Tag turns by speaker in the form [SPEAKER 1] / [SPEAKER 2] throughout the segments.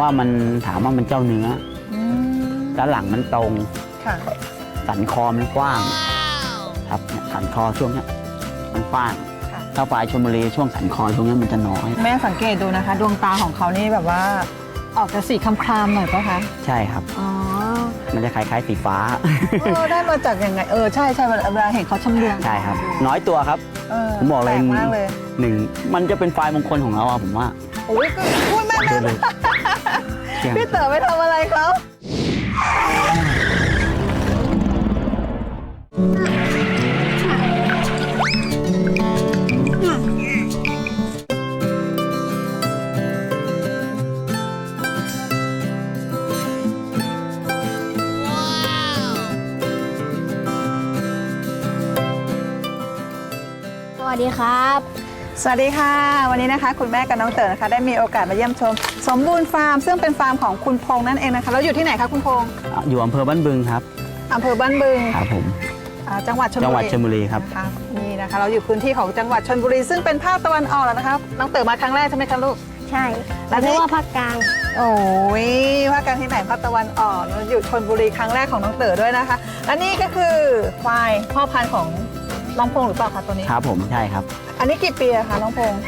[SPEAKER 1] ว่ามันถามว่ามันเจ้าเนื้อ
[SPEAKER 2] อืม
[SPEAKER 1] แล้วหลังมันตรง
[SPEAKER 2] ค่ะ
[SPEAKER 1] สันคอมันกว้าง ครับเนี่ยสันคอช่วงเนี้ยมันกว้าง
[SPEAKER 2] ค่ะ
[SPEAKER 1] ถ้าปลายชลบุรีช่วงสันคอช่วงเนี้ยมันจะน้อย
[SPEAKER 2] แม่สังเกตดูนะคะ ดวงตาของเขานี่แบบว่า ออกจะสีคล้ำๆหน่อยปะคะ
[SPEAKER 1] ใช่ครับ
[SPEAKER 2] อ๋อ
[SPEAKER 1] มันจะคล้ายๆสีฟ้า
[SPEAKER 2] เออได้มาจากยังไง เออ ใช่ใช่เวลาเวลาเห็นเขาชำเลือง
[SPEAKER 1] ใช่ครับ น้อยตัวครับ
[SPEAKER 2] เออ
[SPEAKER 1] ผมบอกเลย
[SPEAKER 2] แปลกมากเลย
[SPEAKER 1] หนึ่งมันจะเป็นไฟล์มงคลของเราอะผมว่า
[SPEAKER 2] โอ้ยก็พูดแม่
[SPEAKER 1] เดี๋ยว
[SPEAKER 2] แม่
[SPEAKER 1] เล ยเสียง
[SPEAKER 2] พี่เต๋อไปทำอะไรเขา
[SPEAKER 3] สวัสดีครับ
[SPEAKER 2] สวัสดีค่ะ วันนี้นะคะคุณแม่กับน้องเต๋อนะคะได้มีโอกาสมาเยี่ยมชม สมบูรณ์ฟาร์มซึ่งเป็นฟาร์มของคุณพงษ์นั่นเองนะคะแล้วอยู่ที่ไหนคะคุณพงษ์
[SPEAKER 1] อยู่อำเภอบ้านบึงครับ
[SPEAKER 2] อำเภอบ้านบึง
[SPEAKER 1] ครับผม
[SPEAKER 2] อ่าจังหวัดชลบุรี
[SPEAKER 1] จังหวัดชลบุรีครับ
[SPEAKER 2] นะคะนี่นะคะเราอยู่พื้นที่ของจังหวัดชลบุรี ซึ่งเป็นภาคตะวันออกแล้วนะคะน้องเต๋อมาครั้งแรกใช่ไหมคะลูก
[SPEAKER 3] ใช่
[SPEAKER 2] แล้
[SPEAKER 3] แล้ว
[SPEAKER 2] วนี่
[SPEAKER 3] เรียกว่าภาคกลาง
[SPEAKER 2] โอ้ยภาคกลางที่ไหนภาคตะวันออกเราอยู่ชลบุรีครั้งแรกของน้องเต๋อด้วยนะคะและนี่ก็คือควายพ่อพันธุ์ของ น้องพงษ์หรือเปล่าคะตัวนี้
[SPEAKER 1] ครับผมใช่ครับ
[SPEAKER 2] อันนี้กี่ปีอะคะน้องพงษ์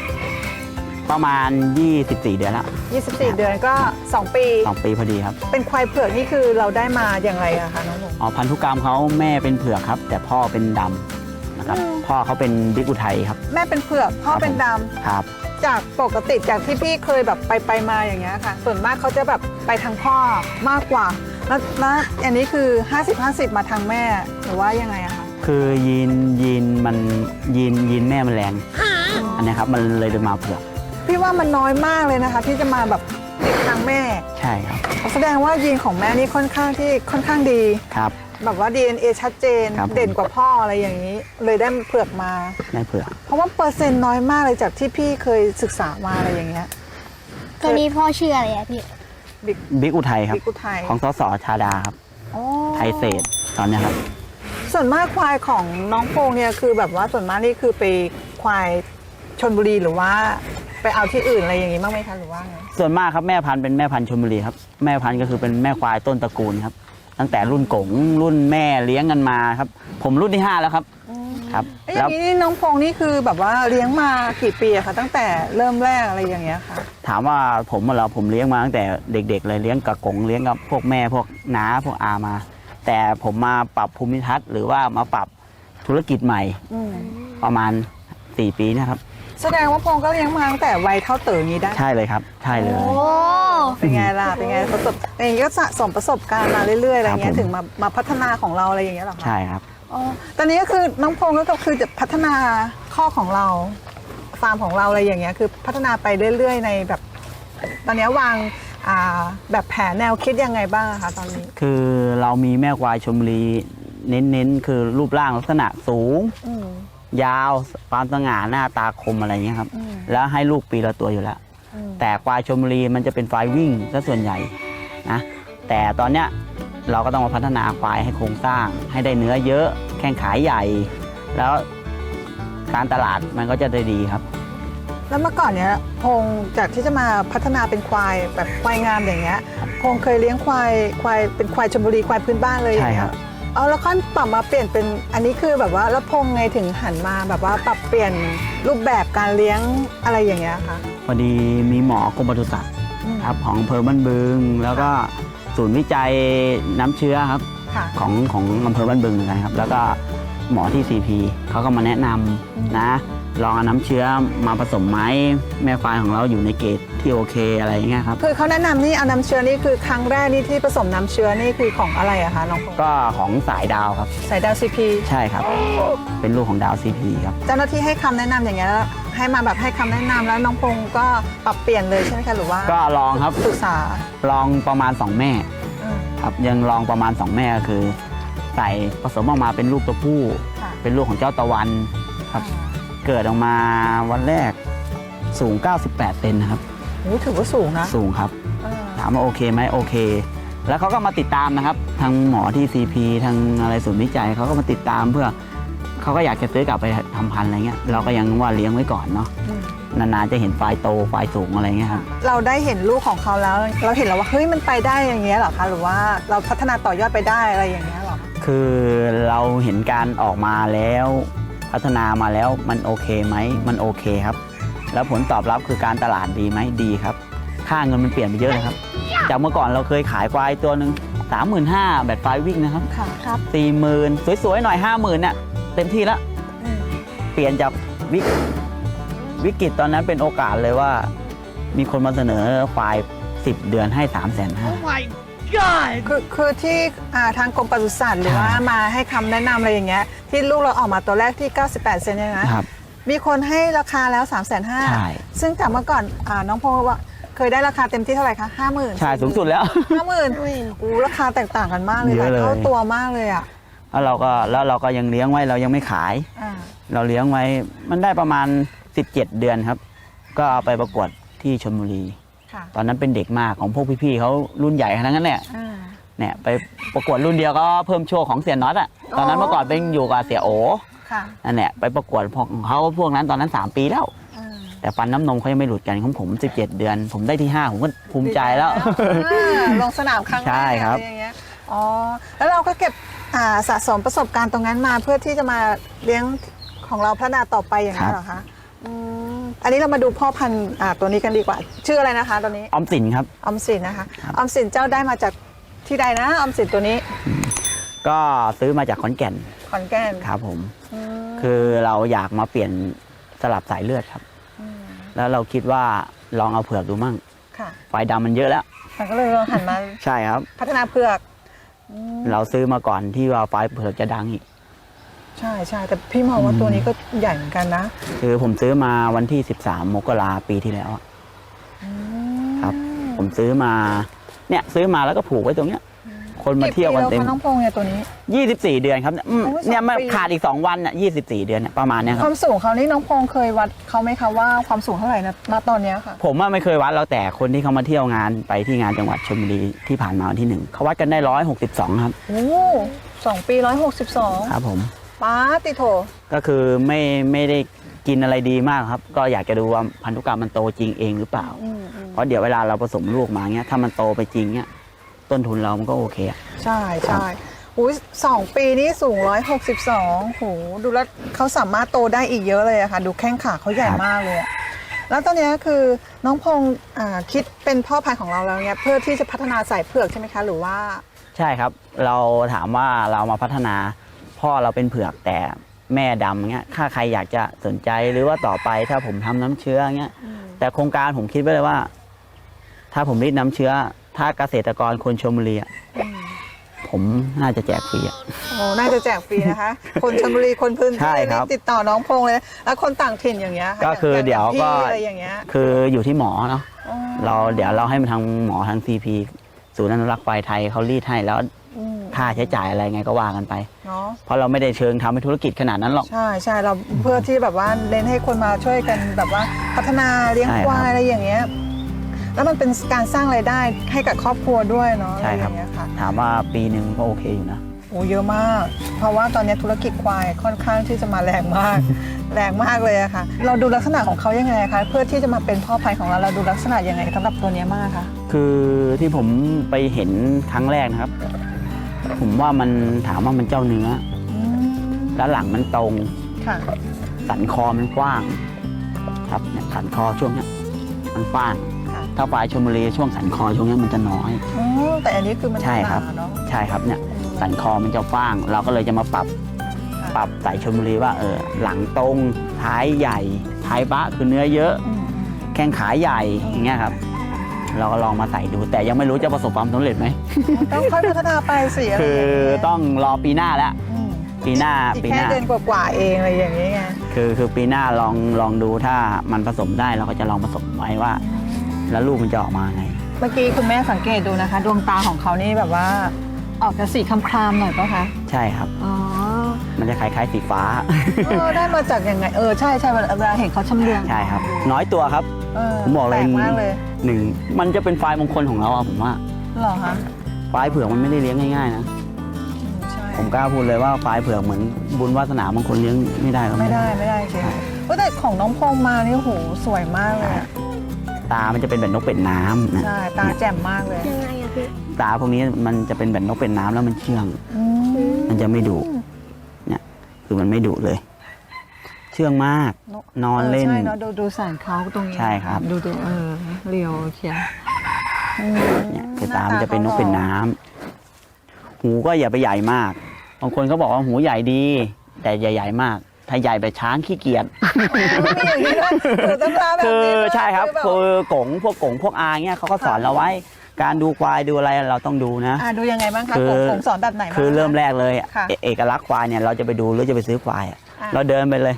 [SPEAKER 1] ประมาณ 24 เดือนละ
[SPEAKER 2] 24 เดือนก็ 2 ปี
[SPEAKER 1] สองปีพอดีครับ
[SPEAKER 2] เป็นควายเผือกนี่คือเราได้มาอย่างไรอะคะน้องพงษ์
[SPEAKER 1] อ๋อพันธุกรรมเขาแม่เป็นเผือกครับ แต่พ่อเป็นดำนะครับ
[SPEAKER 2] อืม
[SPEAKER 1] พ่อเขาเป็นบิ๊กอุทัยครับ
[SPEAKER 2] แม่เป็นเผือกพ่อ
[SPEAKER 1] ครับ
[SPEAKER 2] เป็นด
[SPEAKER 1] ครับำ
[SPEAKER 2] จากปกติจากที่พี่เคยแบบไปไปมาอย่างเงี้ยค่ะ ส่วนมากเขาจะแบบไปทางพ่อมากกว่า แล้วแล้วอันนี้คือ 50-50 มาทางแม่หรือว่ายังไงอะคะ
[SPEAKER 1] คือยีนยีนมันยีนยีนแม่มันแรงอันนี้ครับมันเลยเลยมาเผือก
[SPEAKER 2] พี่ว่ามันน้อยมากเลยนะคะ ที่จะมาแบบติดทางแม่
[SPEAKER 1] ใช่ครับ
[SPEAKER 2] แสดงว่ายีนของแม่นี่ค่อนข้างที่ค่อนข้างดี
[SPEAKER 1] ครับ
[SPEAKER 2] แบบว่า DNA ชัดเจน
[SPEAKER 1] ครับผม
[SPEAKER 2] เด่นกว่าพ่ออะไรอย่างนี้ เลยได้เผือกมา
[SPEAKER 1] แม่เผือก
[SPEAKER 2] เพราะว่าเปอร์เซ็นต์น้อยมากเลยจากที่พี่เคยศึกษามาอะไรอย่างเงี้ย
[SPEAKER 3] ตัวนี้พ่อชื่ออะไรอะพี่
[SPEAKER 2] บิ๊ก
[SPEAKER 1] บิ๊กอุทัยครับ
[SPEAKER 2] บิ๊กอุทัย
[SPEAKER 1] ของสสชาดาครับ
[SPEAKER 2] อ๋อ
[SPEAKER 1] ไทยเศษตอนเนี้ยครับ
[SPEAKER 2] ส่วนมากควายของน้องโพงเนี่ยคือแบบว่าส่วนมากนี่คือไปควายชนบุรีหรือว่าไปเอาที่อื่นอะไรอย่างงี้บ้างไหมคะหรือว่าไง
[SPEAKER 1] ส่วนมากครับแม่พันธุ์เป็นแม่พันธุ์ชลบุรีครับแม่พันธุ์ก็คือเป็นแม่ควายต้นตระกูลครับ ตั้งแต่รุ่นกงรุ่นแม่เลี้ยงกันมาครับ ผมรุ่นที่ห้าแล้วครับครับ
[SPEAKER 2] เอ้ยอ
[SPEAKER 1] แล้
[SPEAKER 2] ย่าวงนี้นี่น้องพงนี่คือแบบว่าเลี้ยงมากี่ปีอะคะตั้งแต่เริ่มแรกอะไรอย่างเงี้ยค่ะ
[SPEAKER 1] ถามว่าผมเหราผมเลี้ยงมาตั้งแต่เด็ก ๆ เลยเลี้ยงกับกงเลี้ยงกับพวกแม่พวกน้าพวกอามา แต่ผมมาปรับภูมิทัศน์หรือว่ามาปรับธุรกิจใหม่
[SPEAKER 2] อืม
[SPEAKER 1] ประมาณ 4 ปีนะครับ
[SPEAKER 2] แสดงว่าพงก็เลี้ยงมาตั้งแต่วัยเท่าเต๋อนี้ได้
[SPEAKER 1] ใช่เลยครับ ใช่เลย
[SPEAKER 3] โอ้
[SPEAKER 2] เป็นไงล่ะเป็นไงประสบอย่างนี้ก็สะสมประสบการณ์มาเรื่อยๆอะไรเงี้
[SPEAKER 1] ครับผม
[SPEAKER 2] ยถึงมามาพัฒนาของเราอะไรอย่างเงี้ยเหรอคะ
[SPEAKER 1] ใช่ครับ
[SPEAKER 2] อ๋อตอนนี้ก็คือน้องพงก็คือจะพัฒนาข้อของเราฟาร์มของเราอะไรอย่างเงี้ยคือพัฒนาไปเรื่อย ๆ ในแบบ ตอนนี้วางอ่า แบบแผนแนวคิดยังไงบ้างอะคะตอนนี้
[SPEAKER 1] คือเรามีแม่ควายชมบุรีเน้นๆ คือรูปร่างลักษณะสูง
[SPEAKER 2] อืม
[SPEAKER 1] ยาวความสง่าหน้าตาคมอะไรเงี้ยครับ
[SPEAKER 2] อืม
[SPEAKER 1] แล้วให้ลูกปีละตัวอยู่แล้ว
[SPEAKER 2] อืม
[SPEAKER 1] แต่ควายชมบุรีมันจะเป็นควายวิ่งซะส่วนใหญ่นะแต่ตอนเนี้ยเราก็ต้องมาพัฒนาควายให้โครงสร้าง ให้ได้เนื้อเยอะแข้งขาใหญ่ แล้วการตลาดมันก็จะได้ดีครับ
[SPEAKER 2] แล้วเมื่อก่อนเนี้ยพงจากที่จะมาพัฒนาเป็นควายแบบควายงามอย่างเงี้ยพงเคยเลี้ยงควายควายเป็นควายชลบุรีควายพื้นบ้านเลย
[SPEAKER 1] ใช่ครับ
[SPEAKER 2] เอาแล้วค่อนปรับมาเปลี่ยนเป็นอันนี้คือแบบว่าแล้วพงไงถึงหันมาแบบว่าปรับเปลี่ยนรูปแบบการเลี้ยงอะไรอย่างเงี้ยคะ
[SPEAKER 1] พอดีมีหมอกรมปศุสัตว์ครับของอำเภอบ้านบึง แล้วก็ศูนย์วิจัยน้ำเชื้อครับ
[SPEAKER 2] ค่ะ
[SPEAKER 1] ของของอำเภอบ้านบึงเหมือนกันครับ แล้วก็ หมอที่ CP เขาก็มาแนะนำนะ ลองเอาน้ำเชื้อมาผสมไหมแม่ควายของเราอยู่ในเกรดที่โอเคอะไรอย่างเงี้ยครับ
[SPEAKER 2] คือเขาแนะนำนี่เอาน้ำเชื้อนี่คือครั้งแรกนี่ที่ผสมน้ำเชื้อนี่คือของอะไรอะคะน้องพง
[SPEAKER 1] ก็ของสายดาวครับ
[SPEAKER 2] สายดาวซีพี
[SPEAKER 1] ใช่ครับ เป็นลูกของดาว CP ครับ
[SPEAKER 2] เจ้าหน้าที่ให้คำแนะนำอย่างเงี้ยแล้วให้มาแบบให้คำแนะนำแล้วน้องพงก็ปรับเปลี่ยนเลยใช่ไหมคะหรือว่า
[SPEAKER 1] ก็ลองครับ
[SPEAKER 2] ศึกษา
[SPEAKER 1] ลองประมาณ 2 แม่
[SPEAKER 2] อืม
[SPEAKER 1] ครับยังลองประมาณ 2 แม่ก็คือ ใส่ผสมออกมาเป็นลูกตัวผู้
[SPEAKER 2] ค่ะ
[SPEAKER 1] เป็นลูกของเจ้าตะวัน ครับ เกิดออกมาวันแรกสูง 98เซนนะครับ
[SPEAKER 2] โอ้ถือว่าสูงนะ
[SPEAKER 1] สูงครับ
[SPEAKER 2] เออ
[SPEAKER 1] ถามว่าโอเคไหมโอเค แล้วเขาก็มาติดตามนะครับ ทางหมอที่ CP ทางอะไรศูนย์วิจัยเขาก็มาติดตามเพื่อเขาก็อยากจะซื้อกลับไปทำพันธุ์อะไรเงี้ยเราก็ยังว่าเลี้ยงไว้ก่อนเนาะ
[SPEAKER 2] อืม
[SPEAKER 1] นานๆจะเห็นไฟล์โตไฟล์สูงอะไรเงี้ยครับ
[SPEAKER 2] เราได้เห็นลูกของเขาแล้ว เราเห็นแล้วว่าเฮ้ยมันไปได้อย่างเงี้ยเหรอคะหรือว่าเราพัฒนาต่อยอดไปได้อะไรอย่างเงี้ยเหรอ
[SPEAKER 1] คือเราเห็นการออกมาแล้ว พัฒนามาแล้วมันโอเคไหมมันโอเคครับ แล้วผลตอบรับคือการตลาดดีไหมดีครับ ค่าเงินมันเปลี่ยนไปเยอะเลยครับ จากเมื่อก่อนเราเคยขายควายตัวหนึ่งสามหมื่นห้าแบบไฟล์วิ่งนะครับ
[SPEAKER 2] ค่ะ
[SPEAKER 3] ครับ
[SPEAKER 1] สี่หมื่นสวยๆหน่อยห้าหมื่นน่ะเต็มที่แล้ว
[SPEAKER 2] อืม
[SPEAKER 1] เปลี่ยนจากวิกวิกฤตตอนนั้นเป็นโอกาสเลยว่า มีคนมาเสนอควายสิบเดือนให้สามแสนห้า
[SPEAKER 2] คือคือที่อ่าทางกรมปศุสัตว์หรือ
[SPEAKER 1] ใช่
[SPEAKER 2] ว่ามาให้คำแนะนำอะไรอย่างเงี้ยที่ลูกเราออกมาตัวแรกที่ 98 เซนเนี่ยนะ
[SPEAKER 1] ครับ
[SPEAKER 2] มีคนให้ราคาแล้ว 3 5 0 0
[SPEAKER 1] ใช่
[SPEAKER 2] 0ซึ่งจากเมื่อก่อนอาน้องพงศ์ว่าเคยได้ราคาเต็มที่เท่าไหร่คะ 50,000
[SPEAKER 1] ใช่สูงสุดแล้ว
[SPEAKER 2] ห้าหมื่นอู้ราคาแตกต่างกันมากเลย
[SPEAKER 1] เยอะเลย
[SPEAKER 2] เท่าตัวมากเลยอะ
[SPEAKER 1] แล้วเราก็แล้วเราก็ยังเลี้ยงไว้เรายังไม่ขาย
[SPEAKER 2] อ่า
[SPEAKER 1] เราเลี้ยงไว้มันได้ประมาณ 17 เดือนครับ ก็เอาไปประกวดที่ชลบุรี
[SPEAKER 2] ค่ะ
[SPEAKER 1] ตอนนั้นเป็นเด็กมากของพวกพี่ๆเขารุ่นใหญ่ทั้งนั้นเนี่ย
[SPEAKER 2] อ่า
[SPEAKER 1] เนี่ยไปประกวดรุ่นเดียวก็เพิ่มโชว์ของเสียน็อตอะตอนนั้น
[SPEAKER 2] อ๋อ
[SPEAKER 1] เมื่อก่อนเป็นอยู่กับเสียโอ
[SPEAKER 2] ค่ะ
[SPEAKER 1] นั่นแหละไปประกวดพวกของเขาพวกนั้นตอนนั้น 3 ปีแล้ว
[SPEAKER 2] อ่า
[SPEAKER 1] แต่ฟันน้ำนมเขายังไม่หลุดกันของผม 17 เดือน ผมได้ที่ 5 ผมก็ภูมิใจแล้ว
[SPEAKER 2] อ่าลงสนามครั้งแรก
[SPEAKER 1] ใช่ครับ
[SPEAKER 2] อะไอย่างเงี้ยอ๋อแล้วเราก็เก็บอ่าสะสมประสบการณ์ตรงนั้นมาเพื่อที่จะมาเลี้ยงของเราพัฒนาต่อไปอย่างนั้นเหรอคะ อืมอันนี้เรามาดูพ่อพันธุ์อ่าตัวนี้กันดีกว่า ชื่ออะไรนะคะตัวนี้
[SPEAKER 1] ออมสินครับ
[SPEAKER 2] ออมสินนะคะ
[SPEAKER 1] ครับ
[SPEAKER 2] ออมสินเจ้าได้มาจากที่ใดนะออมสินตัวนี้
[SPEAKER 1] ก็ซื้อมาจากขอนแก่น
[SPEAKER 2] ขอนแก่น
[SPEAKER 1] ครับผม
[SPEAKER 2] อืม
[SPEAKER 1] คือเราอยากมาเปลี่ยนสลับสายเลือดครับ
[SPEAKER 2] ม
[SPEAKER 1] แล้วเราคิดว่าลองเอาเผือกดูมั่ง
[SPEAKER 2] ค่ะ
[SPEAKER 1] ไฟดำมันเยอะแล้ว
[SPEAKER 2] มันก็เลยลองหันมา
[SPEAKER 1] ใช่ครับ
[SPEAKER 2] พัฒนาเผือกอืม
[SPEAKER 1] เราซื้อมาก่อนที่ว่าไฟเผือกจะดังอีก
[SPEAKER 2] ใช่ใช่แต่พี่มองว่าตัวนี้ก็ใหญ่เหมือนกันนะ
[SPEAKER 1] คือผมซื้อมาวันที่ 13 มกราปีที่แล้วอะ
[SPEAKER 2] อืม
[SPEAKER 1] ครับ ผมซื้อมาเนี่ยซื้อมาแล้วก็ผูกไว้ตรงเนี้ย คนมาเที่ยวกันเต็ม
[SPEAKER 2] กี่ปีแล้คะน้องพงษ์เนี่ยตัวนี้
[SPEAKER 1] 24เดือนครับอืม
[SPEAKER 2] โอ้ยสอง
[SPEAKER 1] เนี่ยมัน
[SPEAKER 2] ปี
[SPEAKER 1] ขาดอีก2วันอะ24เดือนเนี่ยประมาณเนี้ยค
[SPEAKER 2] ครับ วามสูงเขานี่น้องพงษ์เคยวัดเขาไหมคะว่าความสูงเท่าไหร่นะณตอนเนี้ยค่ะ
[SPEAKER 1] ผมว่าไม่เคยวัดแล้วแต่คนที่เขามาเที่ยวงานไปที่งานจังหวัดชลบุรีที่ผ่านมาวันที่หนึ่งเขาวัดกันได้162ครับ
[SPEAKER 2] โอ้สองปีร้อยหกสิบสอง
[SPEAKER 1] ครับผม
[SPEAKER 2] ป้าติโถ
[SPEAKER 1] ก็คือไม่ไม่ได้กินอะไรดีมากครับ ก็อยากจะดูว่าพันธุกรรมมันโตจริงเองหรือเปล่า
[SPEAKER 2] อืมอืม
[SPEAKER 1] เพราะเดี๋ยวเวลาเราผสมลูกมาเงี้ยถ้ามันโตไปจริงเงี้ยต้นทุนเรามันก็โอเคอะ
[SPEAKER 2] ใช่ใช่อุ้ยสองปีนี่สูงร้อยหกสิบสองโหดูแล้วเขาสามารถโตได้อีกเยอะเลยอะค่ะ ดูแข้งขาเขาใหญ่มากเลยอะแล้วตอนเนี้ยคือน้องพงษ์อ่าคิดเป็นพ่อพันธุ์ของเราแล้วเนี่ยเพื่อที่จะพัฒนาสายเผือกใช่ไหมคะ หรือว่า
[SPEAKER 1] ใช่ครับ เราถามว่าเรามาพัฒนา พ่อเราเป็นเผือกแต่แม่ดำเงี้ยถ้าใครอยากจะสนใจหรือว่าต่อไปถ้าผมทำน้ำเชื้อเงี้ยแต่โครงการผมคิดไว้เลยว่า ถ้าผมรีดน้ำเชื้อ ถ้าเกษตรกรคนชมบุรีอะผมน่าจะแจกฟรีอะ
[SPEAKER 2] โอ้น่าจะแจกฟรีนะคะ คนชลบุรีคนพื้น
[SPEAKER 1] ใช่
[SPEAKER 2] ที่
[SPEAKER 1] ครับ
[SPEAKER 2] นี่ติดต่อน้องพงษ์เลยแล้วคนต่างถิ่นอย่างเงี้ยะ
[SPEAKER 1] ก็คือา
[SPEAKER 2] ง
[SPEAKER 1] เดี๋ยวก็
[SPEAKER 2] พี่อะไรอย่างเงี้ย
[SPEAKER 1] คืออยู่ที่หมอเนาะ
[SPEAKER 2] อ๋อ
[SPEAKER 1] เราเดี๋ยวเราให้ทางหมอทางซีพีศูนย์อนุรักษ์ควายไทยเขารีดให้แล้ว
[SPEAKER 2] อืม
[SPEAKER 1] ค่าใช้จ่ายอะไรไงก็ว่ากันไป
[SPEAKER 2] เนาะ
[SPEAKER 1] เพราะเราไม่ได้เชิงทำเป็นธุรกิจขนาดนั้นหรอก
[SPEAKER 2] ใช่ใช่เราเพื่อที่แบบว่าเน้นให้คนมาช่วยกันแบบว่าพัฒนาเลี้ยง
[SPEAKER 1] ใช่ครับ
[SPEAKER 2] ควายอะไรอย่างเงี้ยแล้วมันเป็นการสร้างรายได้ให้กับครอบครัวด้วยเนาะ
[SPEAKER 1] ใช่ครับ
[SPEAKER 2] อะไอย่างเงี้ยค่ะ
[SPEAKER 1] ถามว่าปีหนึ่งก็โอเคอยู่นะ
[SPEAKER 2] โอ้เยอะมาก เพราะว่าตอนนี้ธุรกิจควายค่อนข้างที่จะมาแรงมาก แรงมากเลยอะค่ะ เราดูลักษณะของเขายังไงคะเพื่อที่จะมาเป็นพ่อพันธุ์ของเราเราดูลักษณะยังไงสำหรับตัวเนี้ยมากคะ
[SPEAKER 1] คือที่ผมไปเห็นครั้งแรกนะครับ ผมว่ามันถามว่ามันเจ้าเนื้อ
[SPEAKER 2] อืม
[SPEAKER 1] แล้วหลังมันตรง
[SPEAKER 2] ค่ะ
[SPEAKER 1] สันคอมันกว้าง ครับเนี่ยสันคอช่วงเนี้ยมันกว้าง
[SPEAKER 2] ค่ะ
[SPEAKER 1] ถ้าปลายชมบุรีช่วงสันคอช่วงเนี้ยมันจะน้อย
[SPEAKER 2] อ๋อแต่อันนี้คือมัน
[SPEAKER 1] ใช่ครับ
[SPEAKER 2] หนาเนาะ
[SPEAKER 1] ใช่ครับเนี่ยสันคอมันจะกว้าง เราก็เลยจะมาปรับ
[SPEAKER 2] ค่ะ
[SPEAKER 1] ปรับใส่ชมบุรีว่าเออหลังตรงท้ายใหญ่ท้ายบะคือเนื้อเยอะ
[SPEAKER 2] อืม
[SPEAKER 1] แข้งขาใหญ่อย่างเงี้ยครับ เราก็ลองมาใส่ดู แต่ยังไม่รู้จะประสบความสำเร็จไหม
[SPEAKER 2] ต้องค่อยพัฒนาไปสิะไร
[SPEAKER 1] คือ
[SPEAKER 2] อย่างเงี้ย
[SPEAKER 1] ต้องรอปีหน้าแล้ว
[SPEAKER 2] อืม
[SPEAKER 1] ปีหน้า
[SPEAKER 2] อีก
[SPEAKER 1] ปี
[SPEAKER 2] แค่
[SPEAKER 1] หน้า
[SPEAKER 2] เดือนกว่าๆเองอะไรอย่างเงี้ยไง
[SPEAKER 1] คือคือปีหน้าลองลองดูถ้ามันผสมได้เราก็จะลองผสมไว้ว่า แล้วลูกมันจะออกมาไง
[SPEAKER 2] เมื่อกี้คุณแม่สังเกตดูนะคะ ดวงตาของเขานี่แบบว่า ออกจะสีคล้ำๆหน่อยปะคะ
[SPEAKER 1] ใช่ครับ
[SPEAKER 2] อ๋อ
[SPEAKER 1] มันจะคล้ายๆสีฟ้า
[SPEAKER 2] เออได้มาจากยังไงเออใช่ใช่เวลาเห็นเขาชำเลือง
[SPEAKER 1] ใช่ครับ น้อยตัวครับ
[SPEAKER 2] เออ
[SPEAKER 1] ผมบอกเลย
[SPEAKER 2] แปลกมากเลย
[SPEAKER 1] หนึ่งมันจะเป็นไฟล์มงคลของเราอะผมว่า
[SPEAKER 2] เหรอคะ
[SPEAKER 1] ไฟล์เผือกมันไม่ได้เลี้ยงง่ายๆนะ
[SPEAKER 2] อืมใช่
[SPEAKER 1] ผมกล้าพูดเลยว่าไฟล์เผือกเหมือนบุญวาสนาบางคนเลี้ยงไม่ได้ก็
[SPEAKER 2] ไม่ได้ไม่ได้จริงก็แต่ของน้องพงมานี่โหสวยมากเลยอะ
[SPEAKER 1] ตา มันจะเป็นแบบนกเป็ดน้ำนะ
[SPEAKER 2] ใช่ตาแจ่มมากเลย
[SPEAKER 3] ยังไงอะพี่
[SPEAKER 1] ตาพวกนี้มันจะเป็นแบบนกเป็ดน้ำแล้วมันเชื่อง
[SPEAKER 2] อืม
[SPEAKER 1] มันจะไม่ดุเนี่ยคือมันไม่ดุเลยเชื่องมาก นอนเล่น
[SPEAKER 2] ใช่เนาะดูดูสันเขาตรงนี้
[SPEAKER 1] ใช่ครับ
[SPEAKER 2] ดูดูเออเรียวเชียวอืม
[SPEAKER 1] เนี่ยคือตามันจะเป็นนกเป็ดน้ำหูก็อย่าไปใหญ่มาก บางคนเขาบอกว่าหูใหญ่ดี แต่อย่าใหญ่มาก ถ้าใหญ่แบบช้างขี้เกียจ
[SPEAKER 2] มีอย่างนี้ด้วยคือตำราแบบ
[SPEAKER 1] คือ
[SPEAKER 2] นี้ด้วย
[SPEAKER 1] ใช่ครับ
[SPEAKER 2] แบบ
[SPEAKER 1] คือกงพวกกงพวกอาเนี่ยเขาก็สอนเราไว้ การดูควายดูอะไรเราต้องดูนะ
[SPEAKER 2] อ่าดูยังไงบ้างคะ
[SPEAKER 1] คือ
[SPEAKER 2] ผมผมสอนแบบไหนบ้าง
[SPEAKER 1] คือเริ่มแรกเลย
[SPEAKER 2] ค่ะ
[SPEAKER 1] เอเอกลักษณ์ควายเนี่ยเราจะไปดูหรือจะไปซื้อควายอะ
[SPEAKER 2] อะ
[SPEAKER 1] เราเดินไปเลย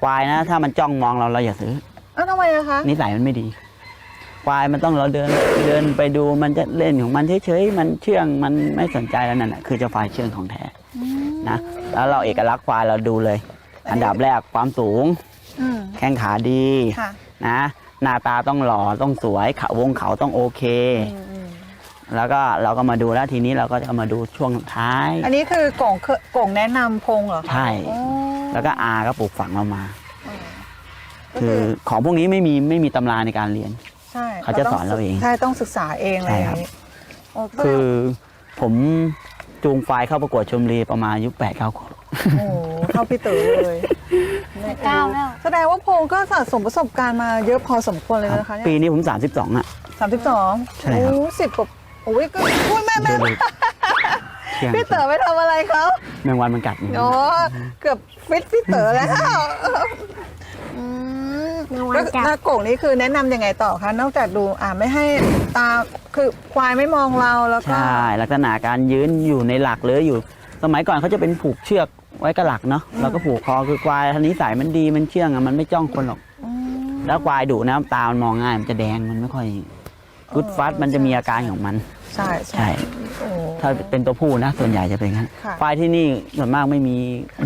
[SPEAKER 1] ควายนะ ถ้ามันจ้องมองเราเราอย่าซื้อ
[SPEAKER 2] เอ้าทำไมอะคะ
[SPEAKER 1] นิสัยมันไม่ดี ควายมันต้องเราเดินเดินไปดูมันจะเล่นของมันเฉยๆมันเชื่องมันไม่สนใจแล้วนั่นแหะคือเจะควายเชื่องของแท้นะแล้วเราเอกลักษณ์ควายเราดูเลย อันดับแรกความสูง
[SPEAKER 2] อืม
[SPEAKER 1] แข้งขาดี
[SPEAKER 2] ค่ะ
[SPEAKER 1] นะหน้าตาต้องหล่อต้องสวยขาวงเขาต้องโอเค
[SPEAKER 2] อืมอืม
[SPEAKER 1] แล้วก็เราก็มาดูแล้วทีนี้เราก็จะมาดูช่วงท้าย
[SPEAKER 2] อันนี้คือกล่องเคกล่องแนะนำพงเหรอคะ
[SPEAKER 1] ใช่
[SPEAKER 2] อ๋อ
[SPEAKER 1] แล้วก็อาก็ปลูกฝังเรามา
[SPEAKER 2] ก็
[SPEAKER 1] คือของพวกนี้ไม่มีไม่มีตำราในการเรียน
[SPEAKER 2] ใช่
[SPEAKER 1] เขาจะสอนเราเอง
[SPEAKER 2] ใช่ ต้องศึกษาเองอะไร
[SPEAKER 1] ใช่
[SPEAKER 2] อย่าง
[SPEAKER 1] ครับ
[SPEAKER 2] นี้โอ้
[SPEAKER 1] คือผมจูงควายเข้าประกวดชมรีประมาณอายุแปดเก้าขวบ
[SPEAKER 2] โอ้โหเข้าพี่เต๋อเลย
[SPEAKER 3] เก้าแล้ว
[SPEAKER 2] แสดงว่าพงก็สะสมประสบการณ์มาเยอะพอสมควรเลยนะคะเนี่ย
[SPEAKER 1] ปีนี้ผมสามสิบสองอะ
[SPEAKER 2] สามสิบสอง
[SPEAKER 1] ใช่ครับ
[SPEAKER 2] โอ้สิบกว่าโอ้ยก็พูดแม่แม่
[SPEAKER 1] เดินเลยเที่ยง
[SPEAKER 2] พี่เต๋อไปทำอะไรเขา
[SPEAKER 1] แมงวันมันกัด
[SPEAKER 2] โอ้เกือบฟิตพี่เต๋อแล้ว
[SPEAKER 3] อืมรางวั
[SPEAKER 2] แล้ว
[SPEAKER 3] ลจาก
[SPEAKER 2] หน้าโก่งนี่คือแนะนำยังไงต่อคะนอกจากดูอ่าไม่ให้ตาคือควายไม่มองเราแล้วก็
[SPEAKER 1] ใช่ลักษณะการยืนอยู่ในหลักหรืออยู่ สมัยก่อนเขาจะเป็นผูกเชือกไว้กับหลักเนาะเราก็ผูกคอคือควายทันนี้สายมันดีมันเชื่องอะมันไม่จ้องคนหรอก
[SPEAKER 2] อืม
[SPEAKER 1] แล้วควายดุนะตามันมองง่ายมันจะแดงมันไม่ค่อยกุดฟัดมันจะมีอาการของมัน
[SPEAKER 2] ใช่
[SPEAKER 1] ใช่
[SPEAKER 2] โอ้
[SPEAKER 1] ถ้าเป็นตัวผู้นะ ส่วนใหญ่จะเป็นงั้น
[SPEAKER 2] ค่ะ
[SPEAKER 1] ควายที่นี่ส่วนมากไม่มี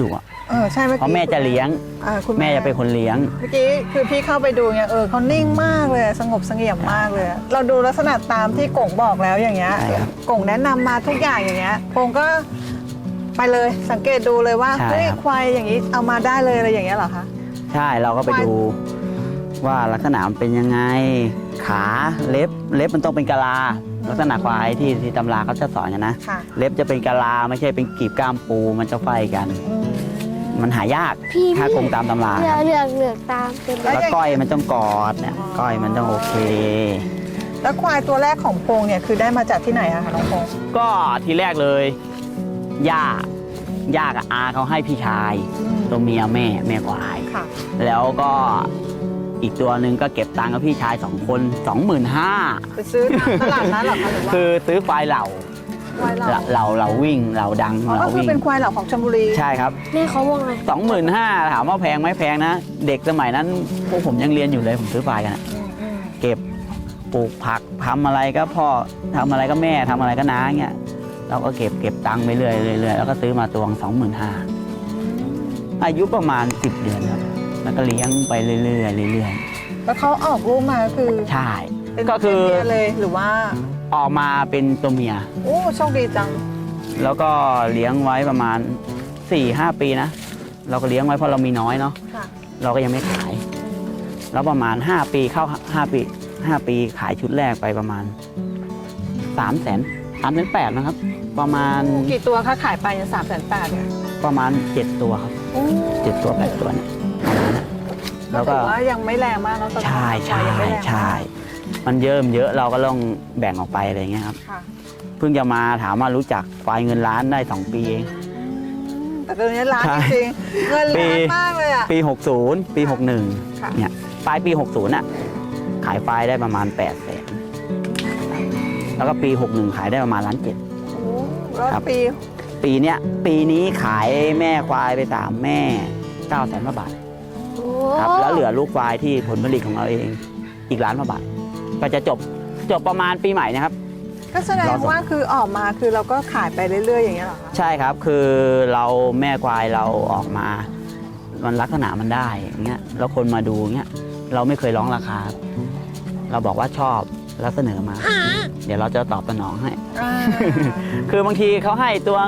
[SPEAKER 1] ดุอะ
[SPEAKER 2] เออใช่เมื่อ
[SPEAKER 1] เพราะ
[SPEAKER 2] กี้
[SPEAKER 1] แม่จะเลี้ยง
[SPEAKER 2] อ่าคุณ
[SPEAKER 1] แม่จะเป็นคนเลี้ยง
[SPEAKER 2] เมื่อกี้คือพี่เข้าไปดูเนี่ยเออเขานิ่งมากเลยสงบเสงี่ยมมากเลย เราดูลักษณะตามที่กงบอกแล้วอย่างเงี้ย
[SPEAKER 1] ใช่ครับ
[SPEAKER 2] กงแนะนำมาทุกอย่างอย่างเงี้ยพงก็ไปเลยสังเกตดูเลยว่า
[SPEAKER 1] ใช่
[SPEAKER 2] เฮ้ย
[SPEAKER 1] ครับ
[SPEAKER 2] ควายอย่างนี้เอามาได้เลยอะไรอย่างเงี้ยเหรอคะ
[SPEAKER 1] ใช่เราก็ไป
[SPEAKER 2] ควาย
[SPEAKER 1] ดูว่าลักษณะมันเป็นยังไง ขาเล็บเล็บมันต้องเป็นกะลา ลักษณะควายที่ที่ตำราเขาจะสอนกันนะ
[SPEAKER 2] ค่ะ
[SPEAKER 1] เล็บจะเป็นกะลาไม่ใช่เป็นกีบกล้ามปูมันจะไฟกัน
[SPEAKER 2] อืม
[SPEAKER 1] มันหายาก
[SPEAKER 3] พี่
[SPEAKER 1] ถ้า
[SPEAKER 3] พี่
[SPEAKER 1] คงตามตำรา
[SPEAKER 3] เลือกเลือกเลือกตามเป็น
[SPEAKER 2] แล้ว
[SPEAKER 1] แล้ว
[SPEAKER 2] อย่าง
[SPEAKER 1] ก้อยมันต้องกอดเนี่ย
[SPEAKER 2] อ๋อ
[SPEAKER 1] ก้อยมันต้องโอเค
[SPEAKER 2] แล้วควายตัวแรกของพงเนี่ยคือได้มาจากที่ไหนอะคะน้องพง
[SPEAKER 1] ก็ทีแรกเลยย่าย่ากับอาเขาให้พี่ชายตัวเมียแม่แม่ควาย
[SPEAKER 2] ค่ะ
[SPEAKER 1] แล้วก็ อีกตัวหนึ่งก็เก็บตังค์กับพี่ชายสองคนสองหมื่นห้า
[SPEAKER 2] ไปซื้อตามตลาดนั้นเหรอคะหรือว่า
[SPEAKER 1] คือซื้อควายเหล่า
[SPEAKER 2] ควายเหล่า
[SPEAKER 1] เหล่าเหล่าวิ่งเหล่าดัง
[SPEAKER 2] อ๋อ
[SPEAKER 1] เห
[SPEAKER 2] ก็
[SPEAKER 1] ล่า
[SPEAKER 2] คือ
[SPEAKER 1] วิ่ง
[SPEAKER 2] เป็นควายเหล่าของชลบุรี
[SPEAKER 1] ใช่ครับ
[SPEAKER 3] แม่เขาว่าไง
[SPEAKER 1] สองหมื่นห้าถามว่าแพงไหมแพงนะ เด็กสมัยนั้นพวกผมยังเรียนอยู่เลยผมซื้อควายกันอะ
[SPEAKER 2] อืมอืม
[SPEAKER 1] เก็บปลูกผักทำอะไรก็พ่อทำอะไรก็แม่ทำอะไรก็น้าเงี้ยเราก็เก็บเก็บตังค์ไปเรื่อยเรื่อยแล้วก็ซื้อมาตัวสองหมื่นห้าอายุประมาณสิบเดือนครับ แล้วก็เลี้ยงไปเรื่อยๆเรื่อย
[SPEAKER 2] แล้วเขาออกลูกมาคือ
[SPEAKER 1] ๆใช่
[SPEAKER 2] เป็น
[SPEAKER 1] ก็คือ
[SPEAKER 2] เป็นเมียเลยหรือว่า
[SPEAKER 1] ออกมาเป็นตัวเมีย
[SPEAKER 2] โอ้โชคดีจัง
[SPEAKER 1] แล้วก็เลี้ยงไว้ประมาณ4ี่ห้าปีนะ เราก็เลี้ยงไว้เพราะเรามีน้อยเนาะ
[SPEAKER 2] ค่ะ
[SPEAKER 1] เราก็ยังไม่ขาย แล้วประมาณ 5 ปีเข้า5ปี 5 ปีขายชุดแรกไปประมาณ3 0 0 0 0 0 3 0 0 0 0นะครับ ประมาณ
[SPEAKER 2] กี่ตัวคะขายไปสามแสนแปดเนี่ย
[SPEAKER 1] ประมาณ 7 ตัวครับ7ตัว8ตัวเนี่ยประมาณนั้น
[SPEAKER 2] แล้
[SPEAKER 1] แล้วว
[SPEAKER 2] ก็
[SPEAKER 1] ก็
[SPEAKER 2] ถือว่ายังไม่แรงมากเนาะตอนนั้น
[SPEAKER 1] ใช่ใช่
[SPEAKER 2] ยังไม่แรงมาก
[SPEAKER 1] ใช่มันเยอะมันเยอะเราก็ต้องแบ่งออกไปอะไรอย่างเงี้ยครับ
[SPEAKER 2] ค่ะ
[SPEAKER 1] เพิ่งจะมาถามว่ารู้จักควายเงินล้านได้ 2 ปีเอง
[SPEAKER 2] แต่ตัวนี้ร้าน
[SPEAKER 1] ใช่
[SPEAKER 2] จริงๆเงิน
[SPEAKER 1] ปี
[SPEAKER 2] ล้านมากเลยอะ
[SPEAKER 1] ปี 60 ปี
[SPEAKER 2] ค่ะ
[SPEAKER 1] 61เนี่ยปลายปี 60น่ะขายไฟล์ได้ประมาณ8แสนแล้วก็ปี 61 ขายได้ประมาณล้านเจ็ด
[SPEAKER 2] โอ้แล้ว
[SPEAKER 1] ครับ
[SPEAKER 2] ปี
[SPEAKER 1] ปีเนี้ยปีนี้ขายแม่ควายไปสามแม่9แสนกว่าบาท
[SPEAKER 3] โอ้
[SPEAKER 1] ครับแล้วเหลือลูกควายที่ผลผลิตของเราเองอีกล้านกว่าบาทก็จะจบจบประมาณปีใหม่นะครับ
[SPEAKER 2] ก็แสดง
[SPEAKER 1] รอส่ง
[SPEAKER 2] ว่าคือออกมาคือเราก็ขายไปเรื่อยๆ อย่างเงี้ยเหรอคะ
[SPEAKER 1] ใช่ครับคือเราแม่ควายเราออกมา มันลักษณะมันได้อย่างเงี้ยแล้วคนมาดูเงี้ยเราไม่เคยร้องราคา เราบอกว่าชอบแล้วเสนอมา เดี๋ยวเราจะตอบสนองให้
[SPEAKER 2] อ่า
[SPEAKER 1] คือบางทีเขาให้ตัว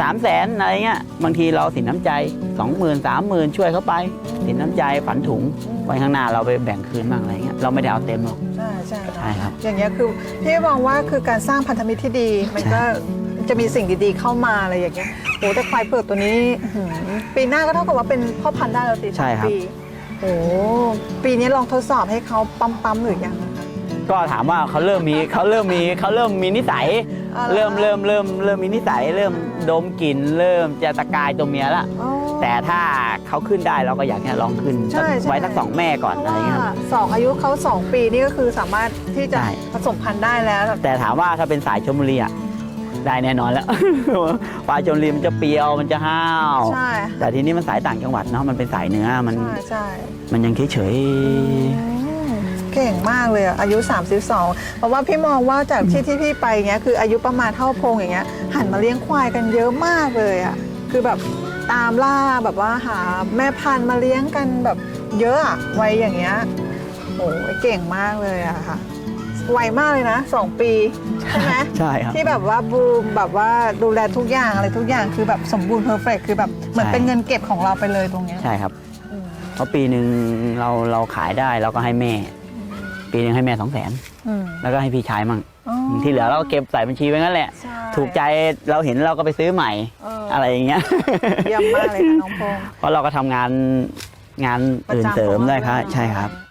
[SPEAKER 1] สามแสนอะไรเงี้ยบางทีเราสินน้ำใจสองหมื่นสามหมื่นช่วยเขาไป สินน้ำใจฝันถุง
[SPEAKER 2] อืม
[SPEAKER 1] ไว้ข้างหน้าเราไปแบ่งคืนบ้างอะไรเงี้ยเราไม่ได้เอาเต็มหรอก
[SPEAKER 2] ใช่ใช่
[SPEAKER 1] ใช่ครับ
[SPEAKER 2] อย่างเงี้ยคือพี่มองว่าคือการสร้างพันธมิตรที่ดี มันก็จะมีสิ่งดีๆเข้ามาอะไรอย่างเงี้ยโอ้แต่ควายเผือกตัวนี้อื้อหือปีหน้าก็เท่ากับว่าเป็นพ่อพันธุ์ได้แล้วสิ
[SPEAKER 1] ใช่ครับ
[SPEAKER 2] ปีโอ้ปีนี้ลองทดสอบให้เขาปั๊มปั๊มๆหรือยัง
[SPEAKER 1] ก็ถามว่าเขาเริ่มมีเขาเริ่มมีเขาเริ่มมีนิสัย
[SPEAKER 2] อ๋อเหรอ
[SPEAKER 1] เริ่มเริ่มเริ่มเริ่มมีนิสัยเริ่มดมกลิ่นเริ่มจะตะกายตัวเมียละ
[SPEAKER 2] อ๋อ
[SPEAKER 1] แต่ถ้าเขาขึ้นได้เราก็อยากให้ลองขึ้น
[SPEAKER 2] ใช่ใช่
[SPEAKER 1] ไว้สักสองแม่ก่อน
[SPEAKER 2] เพ
[SPEAKER 1] อะไร
[SPEAKER 2] ราะ
[SPEAKER 1] เงี้ยค
[SPEAKER 2] ว่า
[SPEAKER 1] รับ
[SPEAKER 2] สองอายุเขาสองปีนี่ก็คือสามารถที่จะ
[SPEAKER 1] ใช่
[SPEAKER 2] ผสมพันธุ์ได้แล้ว
[SPEAKER 1] แต่ถามว่าถ้าเป็นสายชมบุรีอะได้แน่นอนแล้ว ปลาชมบุรีมันจะเปรียวมันจะห้าว
[SPEAKER 2] ใช่
[SPEAKER 1] แต่ทีนี้มันสายต่างจังหวัดเนาะมันเป็นสายเนื้อมัน
[SPEAKER 2] ใช่ใช่
[SPEAKER 1] มันยังเฉย
[SPEAKER 2] อืม เก่งมากเลยอะอายุ 32 เพราะว่าพี่มองว่าจากที่ที่พี่ไปเงี้ยคืออายุประมาณเท่าพงอย่างเงี้ยหันมาเลี้ยงควายกันเยอะมากเลยอะคือแบบตามล่าแบบว่าหาแม่พันธุ์มาเลี้ยงกันแบบเยอะอะวัยอย่างเงี้ยโอ้ยเก่งมากเลยอะค่ะไวมากเลยนะสองปีใช่ไหม
[SPEAKER 1] ๆใช่ครับ
[SPEAKER 2] ที่แบบว่าบูมแบบว่าดูแลทุกอย่างอะไรทุกอย่างคือแบบสมบูรณ์เพอร์เฟกคือแบบเหมือน
[SPEAKER 1] ใช่
[SPEAKER 2] เป็นเงินเก็บของเราไปเลยตรงเนี้ย
[SPEAKER 1] ใช่ครับ
[SPEAKER 2] อืม
[SPEAKER 1] เพราะปีหนึ่งเราเราขายได้เราก็ให้แม่ ปีหนึ่งให้แม่สองแสน
[SPEAKER 2] อืม
[SPEAKER 1] แล้วก็ให้พี่ชายมั่ง
[SPEAKER 2] อ๋อ
[SPEAKER 1] ที่เหลือเราก็เก็บใส่บัญชีไว้งั้นแหละ
[SPEAKER 2] ใช่
[SPEAKER 1] ถูกใจเราเห็นเราก็ไปซื้อใหม่
[SPEAKER 2] เอออ
[SPEAKER 1] อะไรอย่างเงี้ย
[SPEAKER 2] เยี่ยมมากเลยค่ะน้องพงษ์
[SPEAKER 1] เพราะเราก็ทำงานงานอื่นเสริมด้วยครับ ใช่ครับ
[SPEAKER 2] อ